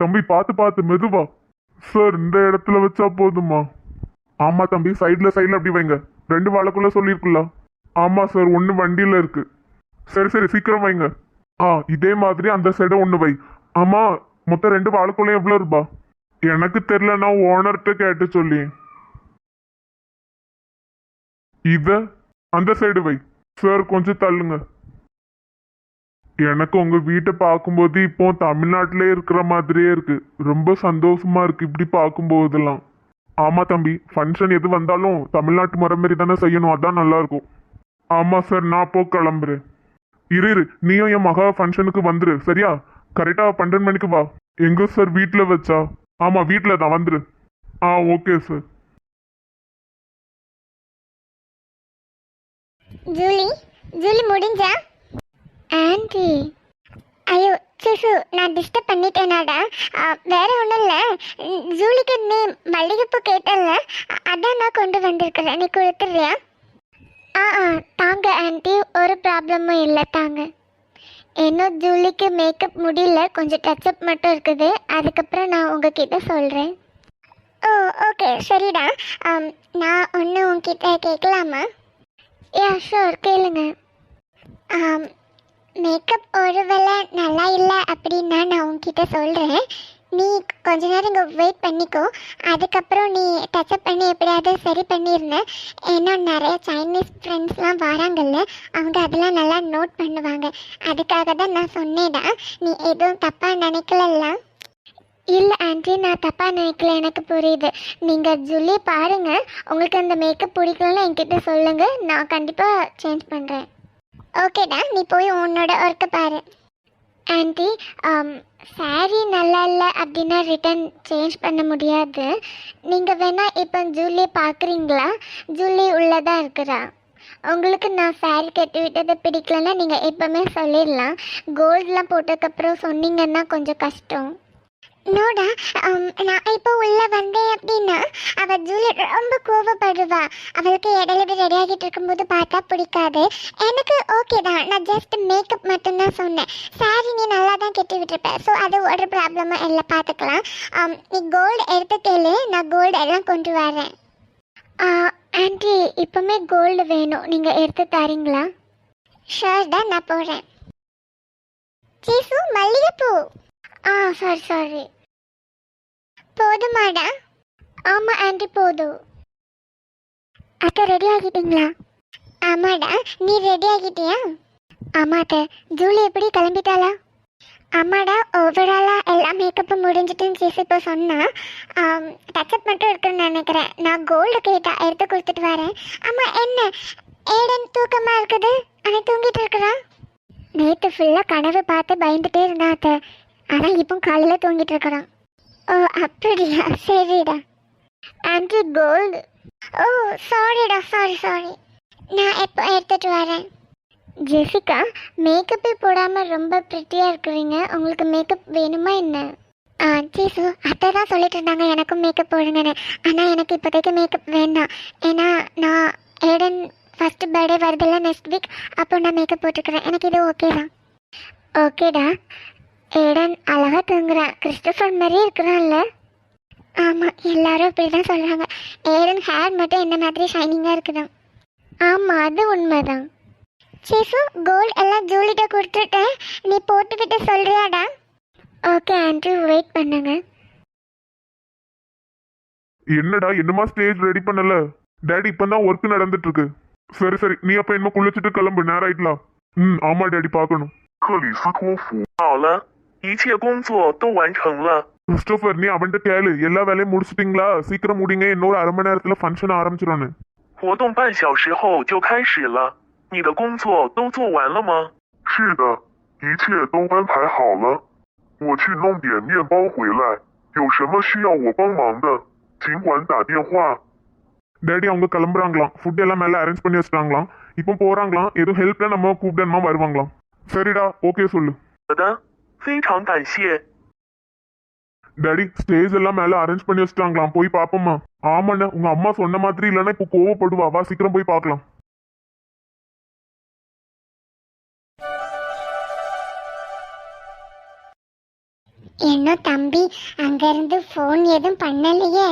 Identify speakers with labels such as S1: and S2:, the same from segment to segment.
S1: தம்பி பார்த்து பார்த்து மெதுவா. சார் இந்த இடத்துல வச்சா போதுமா? ஆமா தம்பி சைடில் சைடில் அப்படி வைங்க. ரெண்டு வாழைக்குள்ள சொல்லியிருக்குல்ல? ஆமா சார் ஒன்று வண்டியில் இருக்கு. சரி சரி சீக்கிரம் வைங்க. ஆ இதே மாதிரி அந்த சைடு ஒன்று வை. ஆமா மொத்தம் ரெண்டு வாழைக்குள்ள எவ்வளோ ரூபா? எனக்கு தெரில நான் ஓனர்கிட்ட கேட்டு சொல்லி. இத அந்த சைடு வை. சார் கொஞ்சம் தள்ளுங்க. எனக்கு உங்க வீட்டை பார்க்கும்போது இப்போ தமிழ்நாட்டிலே இருக்கிற மாதிரியே இருக்கு. ரொம்ப சந்தோஷமா இருக்கு இப்படி பார்க்கும்போதெல்லாம். ஆமா தம்பி ஃபங்க்ஷன் எது வந்தாலும் தமிழ்நாட்டு முறை மாதிரி தானே செய்யணும். அதான் நல்லா இருக்கும். ஆமா சார் நான் போ கிளம்புறேன். இரு இரு. நீயும் என் மகா ஃபங்க்ஷனுக்கு வந்துரு. சரியா? கரெக்டா பன்னெண்டு மணிக்கு வா. எங்க சார் வீட்டில் வச்சா? ஆமா வீட்டில் தான். வந்துரு. ஆ ஓகே சார்
S2: ஜூலி ஜூலி முடிஞ்சா? ஆண்டி. ஐயோ சுசு நான் டிஸ்டர்ப் பண்ணிட்டேனாடா. வேற ஒன்றும் இல்லை ஜூலிக்கு நீ மல்லிகைப்பூ கேட்டல அதான் நான் கொண்டு வந்திருக்கிறேன். நீ கொடுத்துறியா ஆ ஆ தாங்க ஆண்டி. ஒரு ப்ராப்ளமும் இல்லை தாங்க. இன்னும் ஜூலிக்கு மேக்கப் முடியல. கொஞ்சம் டச்சப் மட்டும் இருக்குது. அதுக்கப்புறம் நான் உங்ககிட்ட சொல்கிறேன் ஓ ஓகே சரிடா. நான் ஒன்று உங்ககிட்ட கேட்கலாமா? யா ஷோர் கேளுங்க. மேக்கப் ஒருவேளை நல்லா இல்லை அப்படின்னா நான் உன்கிட்ட சொல்கிறேன் நீ கொஞ்ச நேரம் இங்கே வெயிட் பண்ணிக்கோ. அதுக்கப்புறம் நீ டச்சப் பண்ணி எப்படியாவது சரி பண்ணியிருந்தேன் ஏன்னா நிறைய சைனீஸ் ஃப்ரெண்ட்ஸ்லாம் வராங்கல்ல அவங்க அதெல்லாம் நல்லா நோட் பண்ணுவாங்க. அதுக்காக தான் நான் சொன்னேடா. நீ எதுவும் தப்பாக நினைக்கலல்ல? இல்லை ஆண்டி நான் தப்பாக நினைக்கல எனக்கு புரியுது. நீங்கள் ஜுல்லி பாருங்க. உங்களுக்கு அந்த மேக்கப் பிடிக்கலன்னு என்கிட்ட சொல்லுங்கள் நான் கண்டிப்பாக சேஞ்ச் பண்ணுறேன் ஓகேடா நீ போய் உன்னோட ஒர்க்கை பாரு. ஆண்டி சாரி um, நல்லா இல்லை அப்படின்னா ரிட்டன் சேஞ்ச் பண்ண முடியாது. நீங்கள் வேணால் இப்போ ஜூலி பார்க்குறீங்களா ஜூலி உள்ளதாக இருக்கிறா உங்களுக்கு நான் சாரி கட்டி விட்டதை பிடிக்கலன்னா நீங்கள் எப்போவுமே சொல்லிடலாம். கோல்டெலாம் போட்டதுக்கப்புறம் சொன்னீங்கன்னா கொஞ்சம் கஷ்டம். நோடா நான் இப்போ உள்ள வந்தேன் அப்படின்னா அவ ஜூலி ரொம்ப கோவப்படுவா அவளுக்கு இடையில இப்படி ரெடி ஆகிட்டு இருக்கும்போது பார்த்தா பிடிக்காது எனக்கு ஓகே தான் நான் ஜஸ்ட் மேக்கப் மட்டும்தான் சொன்னேன் சாரி நீ நல்லா தான் கட்டி விட்டுருப்பேன் ஸோ அது ஒரு ப்ராப்ளமும் இல்லை பார்த்துக்கலாம் நீ கோல்டு எடுத்து கேளு நான் கோல்டு எல்லாம் கொண்டு வரேன் ஆண்டி இப்போமே கோல்டு வேணும் நீங்கள் எடுத்து தரீங்களா ஷோர் தான் நான் போகிறேன் சீசு மல்லிகைப்பூ ஆ சாரி சாரி போதுமாடா. ஆமாம் ஆண்டி போதும். அத்தை ரெடி ஆகிட்டீங்களா? ஆமாடா நீ ரெடி ஆகிட்டியா? ஆமா அத்தை. ஜூலி எப்படி கிளம்பிட்டாளா? ஆமாடா ஓவராலாக எல்லா மேக்கப்பும் முடிஞ்சிட்டுன்னு சேசி இப்போ சொன்னால் டச்சப் மட்டும் இருக்குன்னு நினைக்கிறேன். நான் கோல்டு கேட்டா எடுத்து கொடுத்துட்டு வரேன். ஆமாம் என்ன? ஏடன் தூக்கமாக இருக்குது? அவன் தூங்கிட்டு இருக்கிறான் நேற்று ஃபுல்லாக கனவு பார்த்து பயந்துட்டே இருந்தாத்த ஆனால் இப்போ காலையில் தூங்கிட்டு இருக்கிறான். ஓ அப்படியா? சரிடா. ஆண்டி கோல்டு ஓ சாரிடா சாரி சாரி நான் எப்போ எடுத்துட்டு வரேன்? ஜெசிகா மேக்கப்பே போடாமல் ரொம்ப ப்ரிட்டியாக இருக்கிறீங்க. உங்களுக்கு மேக்கப் வேணுமா என்ன? ஆ ஜீசு அத்தை தான் சொல்லிட்டு இருந்தாங்க எனக்கும் மேக்கப் போடுங்கன்னு. ஆனால் எனக்கு இப்போதைக்கு மேக்கப் வேண்டாம். ஏன்னா நான் ஏடன் ஃபஸ்ட்டு பர்த்டே வருதில்ல நெக்ஸ்ட் வீக் அப்போ நான் மேக்கப் போட்டுக்கிறேன். எனக்கு இது ஓகே தான். ஓகேடா ஏடன் அழகா தூங்குறான் கிறிஸ்டோஃபர் மாதிரியே இருக்கிறான்ல. ஆமாம் எல்லாரும் இப்படி தான் சொல்கிறாங்க ஏடன் ஹேர் மட்டும் என்ன மாதிரி ஷைனிங்காக இருக்குதான் ஆமாம் அது உண்மைதான். சீஃபு கோல்டு எல்லாம் ஜூலிட்ட கொடுத்துட்டேன் நீ போட்டுக்கிட்டு சொல்கிறியாடா ஓகே ஆண்ட்ரூ வெயிட் பண்ணுங்க.
S1: என்னடா என்னமா ஸ்டேஜ் ரெடி பண்ணல? டேடி இப்போ தான் ஒர்க் நடந்துட்டு இருக்கு சரி சரி நீ அப்ப என்ன குளிச்சுட்டு கிளம்பு நேரம் ஆயிடலாம் ம் ஆமா டேடி பார்க்கணும்.
S3: 一切工作都完成了。
S1: கிறிஸ்டோபர் நீ அவன்கிட்ட கேளு எல்லா வேலையும் முடிச்சிட்டீங்களா சீக்கிரம் முடிங்க இன்னொரு அரை மணி நேரத்துல ஃபங்க்ஷன் ஆரம்பிச்சிடணும்
S3: 活动半小时后就开始了。你的工作都做完了吗？
S4: 是的，一切都安排好了。我去弄点面包回来，有什么需要我帮忙的，尽管打电话。
S1: டேடி அவங்க கிளம்புறாங்களாம் ஃபுட் எல்லாம் மேல அரேஞ்ச் பண்ணி வச்சிட்டாங்களாம் இப்போ போறாங்களாம் எதுவும் ஹெல்ப்ல நம்ம கூப்பிடணுமா வருவாங்களாம் சரிடா ஓகே சொல்லு
S3: 好的， 非常感谢。
S1: டேடி ஸ்டேஜ் எல்லாம் மேல அரேஞ்ச் பண்ணி வச்சிட்டாங்களாம் போய் பாப்போமா ஆமாண்ணே உங்க அம்மா சொன்ன மாதிரி இல்லைன்னா இப்போ கோவப்படுவா வா சீக்கிரம் போய் பார்க்கலாம்
S2: என்ன தம்பி அங்கிருந்து ஃபோன் எதுவும் பண்ணலையே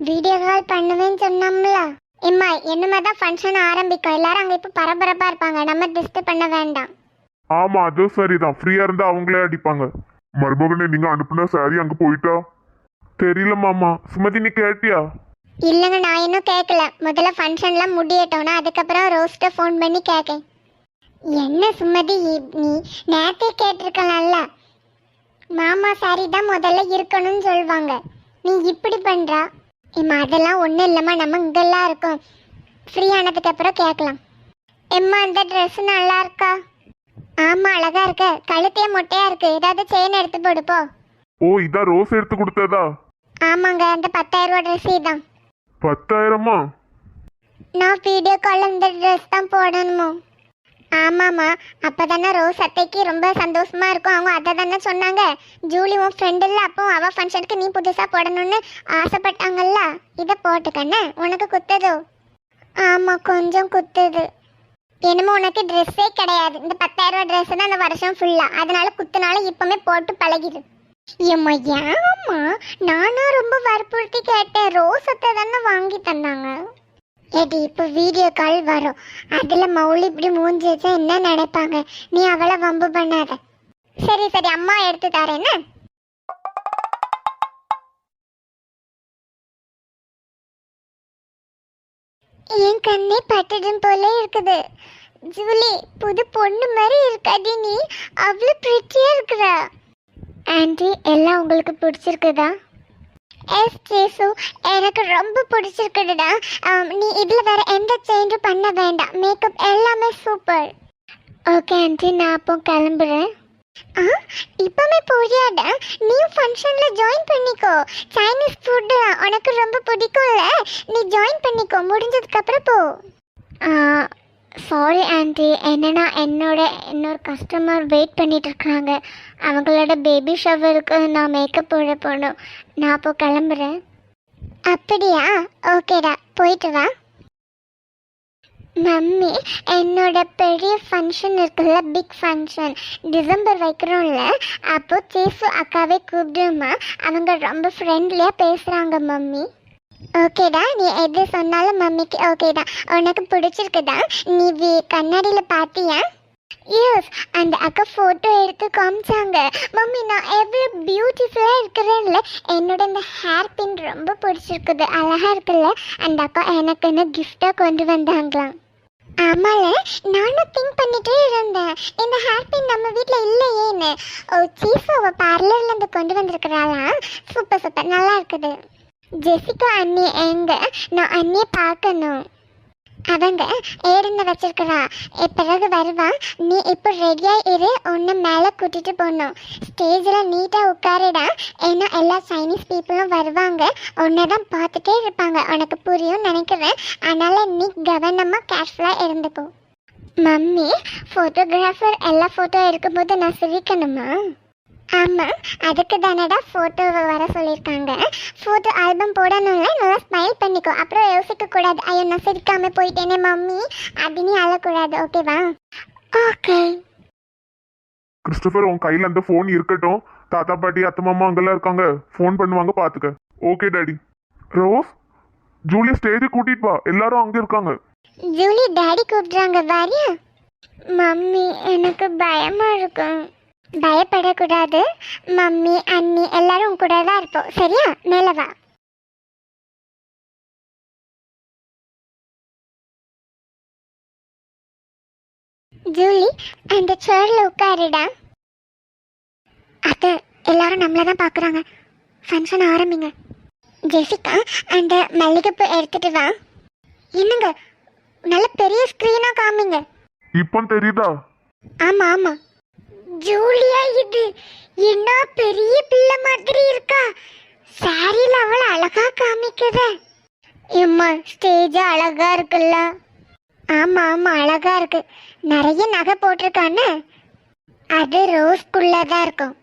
S2: வீடியோ கால் பண்ணுவேன்னு சொன்னோம்ல இம்மா என்னமா தான் ஃபங்க்ஷன் ஆரம்பிக்கும் எல்லாரும் அங்கே இப்போ பரபரப்பா இருப்பாங்க நம்ம டிஸ்டர்ப் பண்ண வேண்டாம்
S1: ஆமா அதுவும் சரிதான். ஃப்ரீயா இருந்தா அவங்களே அடிப்பாங்க.
S4: மருமகனே நீங்க அனுப்புன சாரி அங்க போயிட்டா?
S1: தெரியல மாமா. சுமதி நீ கேட்டியா?
S2: இல்லைங்க நான் இன்னும் கேட்கல முதல்ல ஃபங்க்ஷன்லாம் முடியட்டோன்னா அதுக்கப்புறம் ரோஸ்ட்டை ஃபோன் பண்ணி கேட்கேன் என்ன சுமதி இ- நீ நேத்தே கேட்டிருக்கலாம்ல? மாமா சாரி தான் முதல்ல இருக்கணும்னு சொல்லுவாங்க நீ இப்படி பண்றா? இம்மா அதெல்லாம் ஒன்றும் இல்லைம்மா. நம்ம இங்கெல்லாம் இருக்கோம். ஃப்ரீ ஆனதுக்கு அப்புறம் கேட்கலாம் எம்மா அந்த ட்ரெஸ் நல்லா இருக்கா? ஆமா அழகா இருக்க. கழுத்தே மொட்டையா இருக்கு. ஏதாவது செயின் எடுத்து போடு போ.
S1: ஓ இதான் ரோஸ் எடுத்து கொடுத்ததா?
S2: ஆமாங்க அந்த பத்தாயிரம் ரூபா ட்ரெஸ் தான்
S1: பத்தாயிரமா?
S2: நான் வீடியோ கால் இந்த ட்ரெஸ் தான் போடணுமோ? ஆமாம்மா அப்போ தானே ரோஸ் அத்தைக்கு ரொம்ப சந்தோஷமா இருக்கும். அவங்க அதை தானே சொன்னாங்க. ஜூலி உன் ஃப்ரெண்டு இல்லை அப்போ அவள் ஃபங்க்ஷனுக்கு நீ புதுசாக போடணும்னு ஆசைப்பட்டாங்கல்ல? இதை போட்டுக்கண்ணே உனக்கு குத்துதோ? ஆமாம் கொஞ்சம் குத்துது. என்னமோ உனக்கு ட்ரெஸ்ஸே கிடையாது. இந்த பத்தாயிரம் ரூபா ட்ரெஸ் தான் அந்த வருஷம் ஃபுல்லாக அதனால குத்துனால இப்போமே போட்டு பழகிடு. ஏம்மா ஏம்மா? நானும் ரொம்ப வற்புறுத்தி கேட்டேன். ரோஸ் அத்தை தானே வாங்கி தந்தாங்க. ஏடி இப்போ வீடியோ கால் வரும். அதில் மௌலி இப்படி மூஞ்சி வச்சா என்ன நினைப்பாங்க? நீ அவளை வம்பு பண்ணாத. சரி சரி அம்மா எடுத்து தரேன்னு என் கண்ணே பட்டுடும் போல இருக்குது. ஜூலி புது பொண்ணு மாதிரி இருக்காது நீ. அவ்வளோ பிரிட்டியா இருக்கிற. ஆண்டி எல்லாம் உங்களுக்கு பிடிச்சிருக்குதா? எஸ் ஜேசு எனக்கு ரொம்ப பிடிச்சிருக்குதுடா. நீ இதில் வேற எந்த சேஞ்சும் பண்ண வேண்டாம். மேக்கப் எல்லாமே சூப்பர் ஓகே ஆண்டி நான் அப்போ கிளம்புறேன். இப்போமே போறியாடா நீ ஃபங்க்ஷனில் ஜாயின் பண்ணிக்கோ. சைனீஸ் ஃபுட்டு உனக்கு ரொம்ப பிடிக்கும்ல நீ ஜாயின் பண்ணிக்கோ. முடிஞ்சதுக்கப்புறம் போ. சாரி ஆண்டி என்னன்னா என்னோட இன்னொரு கஸ்டமர் வெயிட் பண்ணிட்டு இருக்காங்க அவங்களோட பேபி ஷவருக்கு நான் மேக்கப் போட போகணும் நான் அப்போ கிளம்புறேன். அப்படியா? ஓகேடா போயிட்டு வா. மம்மி என்னோட பெரிய ஃபங்க்ஷன் இருக்குல்ல பிக் ஃபங்க்ஷன் டிசம்பர் வைக்கிறோம்ல அப்போ சேசு அக்காவே கூப்பிடுமா? அவங்க ரொம்ப ஃப்ரெண்ட்லியாக பேசுகிறாங்க மம்மி. ஓகேடா நீ எது சொன்னாலும் மம்மிக்கு ஓகேடா. உனக்கு பிடிச்சிருக்குதா? நீ கண்ணாடியில் பார்த்தியா எஸ் அந்த அக்கா ஃபோட்டோ எடுத்து காமிச்சாங்க. மம்மி நான் எவ்வளோ பியூட்டிஃபுல்லாக இருக்கிறேன்ல. என்னோட இந்த ஹேர் பின் ரொம்ப பிடிச்சிருக்குது. அழகாக இருக்குல்ல. அந்த அக்கா எனக்குன்னு கிஃப்டாக கொண்டு வந்தாங்களாம். ஆமால நானும் திங்க் பண்ணிட்டே இருந்தேன். இந்த ஹேர் பின் நம்ம வீட்டில் இல்லையேன்னு. ஓ சீஃப் அவ பார்லர்லேருந்து கொண்டு வந்திருக்கிறாளா சூப்பர் சூப்பர் நல்லா இருக்குது. ஜெசிகா அண்ணி எங்க? நான் அண்ணியை பார்க்கணும். அவங்க ஏடுன்னு வச்சிருக்கிறா. பிறகு வருவா. நீ இப்போ ரெடியாக இரு. உன்னை மேலே கூட்டிட்டு போகணும் ஸ்டேஜில் நீட்டாக உட்காருடா. ஏன்னா எல்லா சைனீஸ் பீப்புளும் வருவாங்க. உன்னை தான் பார்த்துட்டே இருப்பாங்க. உனக்கு புரியும் நினைக்கிறேன். அதனால் நீ கவனமாக கேர்ஃபுல்லாக இருந்துக்கும் மம்மி ஃபோட்டோகிராஃபர் எல்லா ஃபோட்டோ எடுக்கும்போது நான் சிரிக்கணுமா? ஆமாம் அதுக்கு தானடா ஃபோட்டோ வர சொல்லியிருக்காங்க ஃபோட்டோ ஆல்பம் போடணும்ல நல்லா ஸ்மைல் பண்ணிக்கோ. அப்புறம் யோசிக்க கூடாது ஐயோ நான் சிரிக்காம போயிட்டேனே மம்மி. அப்படின்னு அழக்கூடாது. ஓகேவா ஓகே
S1: கிறிஸ்டபர் உன் கையில அந்த ஃபோன் இருக்கட்டும். தாத்தா பாட்டி அத்தை மாமா அங்கெல்லாம் இருக்காங்க. ஃபோன் பண்ணுவாங்க பாத்துக்க. Okay daddy Rose Julie stage கூட்டிட்டு வா. எல்லாரும் அங்க இருக்காங்க.
S2: ஜூலி டாடி கூப்பிடுறாங்க. வாரியா? மம்மி எனக்கு பயமா இருக்கும் பயப்படக்கூடாது. மம்மி அண்ணி எல்லாரும் கூட தான் இருப்போம். சரியா? மேலே வா. ஜூலி அந்த சேர்ல உட்காருடா. அத்தை எல்லாரும் நம்மள தான் பார்க்குறாங்க. ஃபங்க்ஷன் ஆரம்பிங்க. ஜெசிகா அந்த மல்லிகைப்பூ எடுத்துட்டு வா. என்னங்க? நல்ல பெரிய ஸ்க்ரீனா காமிங்க.
S1: இப்போ தெரியுதா?
S2: ஆமா ஆமா. ஜூலியா இது என்ன பெரிய பிள்ளை மாதிரி இருக்கா? சாரியில் அவள அழகா காமிக்குத எம்மா ஸ்டேஜ் அழகா இருக்குல்ல? ஆமா ஆமா அழகா இருக்கு. நிறைய நகை போட்டிருக்கான்னு? அது ரோஸ்குள்ளதான் இருக்கும்.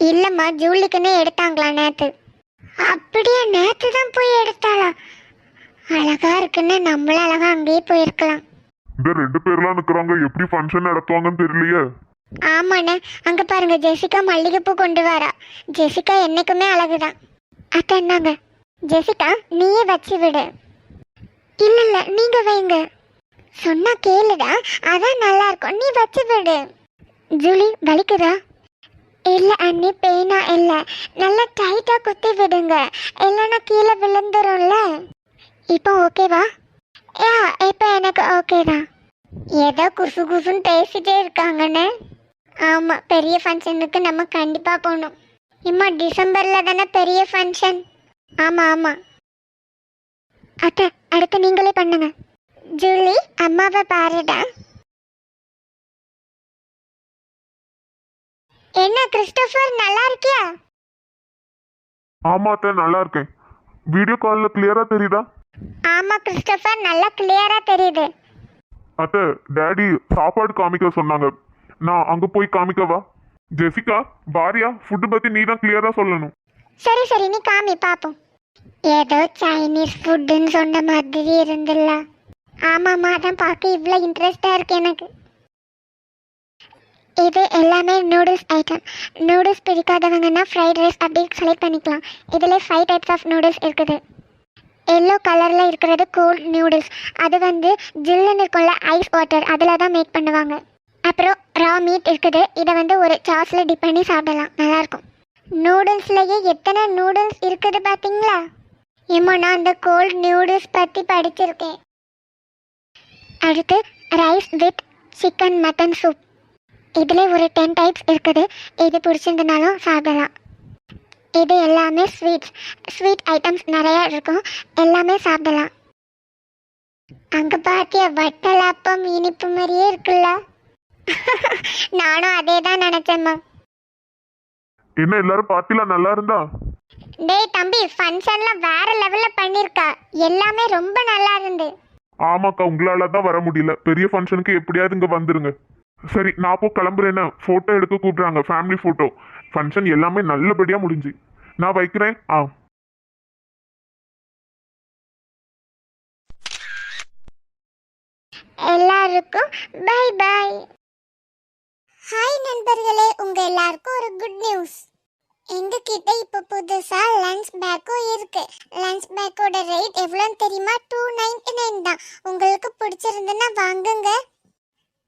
S2: இல்லம்மா ஜூலிக்குன்னு எடுத்தாங்களா நேத்து? அப்படியே நேத்து தான் போய் எடுத்தாளா? அழகா இருக்குன்னு நம்மளும் அழகா அங்கேயே போயிருக்கலாம்.
S1: இந்த ரெண்டு பேர்லாம் நிக்கிறாங்க எப்படி ஃபங்க்ஷன் நடத்துவாங்கன்னு தெரியலையே.
S2: ஆமாண்ணே. அங்க பாருங்க ஜெசிகா மல்லிகைப்பூ கொண்டு வரா. ஜெசிகா என்னைக்குமே அழகுதான். அக்கா என்னங்க ஜெசிகா நீயே வச்சு விடு. இல்ல இல்ல நீங்க வைங்க. சொன்னா கேளுடா அதான் நல்லா இருக்கும் நீ வச்சு விடு. ஜூலி வலிக்குதா? இல்ல அண்ணி பெயினா இல்ல. நல்லா டைட்டா குத்தி விடுங்க. இல்லைன்னா கீழே விழுந்துரும்ல. இப்போ ஓகேவா? யா இப்போ எனக்கு ஓகே தான் ஏதோ குசு குசுன்னு பேசிட்டே இருக்காங்கன்னு ஆமா பெரிய ஃபங்க்ஷனுக்கு நம்ம கண்டிப்பா போகணும். இம்மா டிசம்பர்ல தானே பெரிய ஃபங்க்ஷன் ஆமா ஆமா. அத்தை அடுத்து நீங்களே பண்ணுங்க. ஜூலி அம்மாவை பாருடா. என்ன கிறிஸ்டோபர் நல்லா இருக்கியா?
S1: ஆமா அத்தை நல்லா இருக்கேன். வீடியோ காலில் கிளியரா தெரியுதா?
S2: ஆமா கிறிஸ்டோபர் நல்லா கிளியரா தெரியுது.
S1: அத்தை டேடி சாப்பாடு காமிக்க சொன்னாங்க. நான் அங்க போய் காமிக்கவா? ஜெசிகா பாரியா ஃபுட்டு பத்தி நீ தான் கிளியரா சொல்லணும்.
S2: சரி சரி நீ காமி பாப்போம். ஏதோ சைனீஸ் ஃபுட்டுன்னு சொன்ன மாதிரி இருந்துல்ல. ஆமாம்மா அதான் பார்க்க இவ்வளோ இன்ட்ரெஸ்டாக இருக்கு எனக்கு. இது எல்லாமே நூடுல்ஸ் ஐட்டம் நூடுல்ஸ் பிடிக்காதவங்கன்னா ஃப்ரைட் ரைஸ் அப்படி செலக்ட் பண்ணிக்கலாம். இதில் ஃபைவ் டைப்ஸ் ஆஃப் நூடுல்ஸ் இருக்குது. எல்லோ கலரில் இருக்கிறது கோல்ட் நூடுல்ஸ் அது வந்து ஜில்லுன்னு இருக்கும்ல ஐஸ் வாட்டர் அதில் தான் மேக் பண்ணுவாங்க. அப்புறம் ரா மீட் இருக்குது. இதை வந்து ஒரு சாஸில் டிப் பண்ணி சாப்பிடலாம். நல்லாயிருக்கும். நூடுல்ஸ்லேயே எத்தனை நூடுல்ஸ் இருக்குது பார்த்தீங்களா? ஏமா நான் அந்த கோல்ட் நூடுல்ஸ் பற்றி படிச்சிருக்கேன். அடுத்து rice with chicken mutton soup இதில் ஒரு டென் டைப்ஸ் இருக்குது. இது பிடிச்சிருந்தனாலும் சாப்பிடலாம். இது எல்லாமே ஸ்வீட்ஸ் ஸ்வீட் ஐட்டம்ஸ் நிறையா இருக்கும். எல்லாமே சாப்பிடலாம். அங்கே பாத்தியா வட்டலாப்பம் இனிப்பு மாதிரியே இருக்குல்ல? நானும் அதே தான் நினைச்சேம்மா.
S1: என்ன எல்லாரும் பார்ட்டில நல்லா இருந்தா?
S2: டேய் தம்பி ஃபங்க்ஷன்லாம் வேற லெவல்ல பண்ணிருக்கா. எல்லாமே ரொம்ப நல்லா இருந்து.
S1: ஆமாக்கா உங்களால தான் வர முடியல. பெரிய ஃபங்க்ஷனுக்கு எப்படியாவது இங்க வந்துருங்க. சரி நான் அப்போ கிளம்புறேன்னு போட்டோ எடுக்க கூப்பிடுறாங்க ஃபேமிலி போட்டோ ஃபங்க்ஷன் எல்லாமே நல்லபடியா முடிஞ்சு. நான் வைக்கிறேன். ஆ.
S2: எல்லாருக்கும் பை பை ஹாய் நண்பர்களே. உங்க எல்லாருக்கும் ஒரு குட் நியூஸ் எங்ககிட்ட இப்போ புதுசா லஞ்ச் பேக்கும் இருக்கு. லஞ்ச் பேக்கோட ரேட் எவ்வளோன்னு தெரியுமா? டூ நைன்டி நைன் தான். உங்களுக்கு பிடிச்சிருந்துன்னா வாங்குங்க.